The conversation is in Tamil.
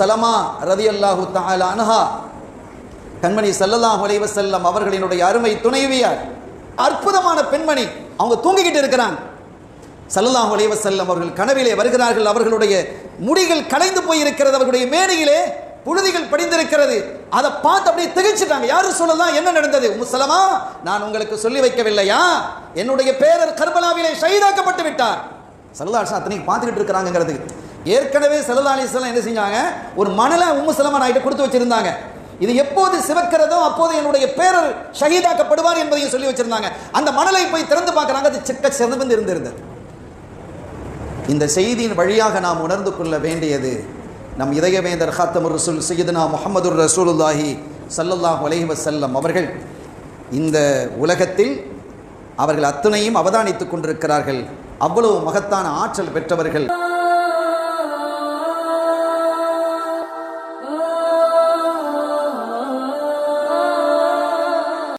சலமா ரதி அல்லாஹு அனஹா கண்மணி ஸல்லல்லாஹு அலைஹி செல்லம் அவர்களினுடைய அருமை துணைவியார் அற்புதமான பெண்மணி அவங்க தூங்கிக்கிட்டு இருக்கிறாங்க. ஸல்லல்லாஹு அலைஹி செல்லம் அவர்கள் கனவிலே வருகிறார்கள் அவர்களுடைய முடிகள் கலைந்து போயிருக்கிறது அவர்களுடைய மேடையிலே புழுதிகள் படிந்திருக்கிறது. அதை பார்த்து அப்படியே திகைச்சிட்டாங்க. யாரும் சொல்லலாம் என்ன நடந்தது? உம் சலமா நான் உங்களுக்கு சொல்லி வைக்கவில்லையா? என்னுடைய பேரர் கர்பலாவிலே ஷைதாக்கப்பட்டு விட்டார். சல்லா அத்தனைக்கு பார்த்துக்கிட்டு இருக்கிறாங்கிறது ஏற்கனவே சல்லா அலிஸ்லாம் என்ன செஞ்சாங்க? ஒரு மணலை உம்மு சலமா நாயிட்ட கொடுத்து வச்சிருந்தாங்க. இது எப்போது சிவக்கிறதோ அப்போது என்னுடைய பேரர் ஷஹீதாக்கப்படுவார் என்பதையும் சொல்லி வச்சிருந்தாங்க. அந்த மணலை போய் திறந்து பார்க்கறாங்க. அது சிக்க சிறந்து இருந்திருந்தது. இந்த செய்தியின் வழியாக நாம் உணர்ந்து கொள்ள வேண்டியது நம் இதயவேந்தர் ஹாத்தமுர் ரசூல் சையதுனா முகமது ரசூலுல்லாஹி சல்லல்லாஹ் அலைஹி செல்லம் அவர்கள் இந்த உலகத்தில் அவர்கள் அத்தனையும் அவதானித்துக் கொண்டிருக்கிறார்கள். அவ்வளவு மகத்தான ஆற்றல் பெற்றவர்கள்.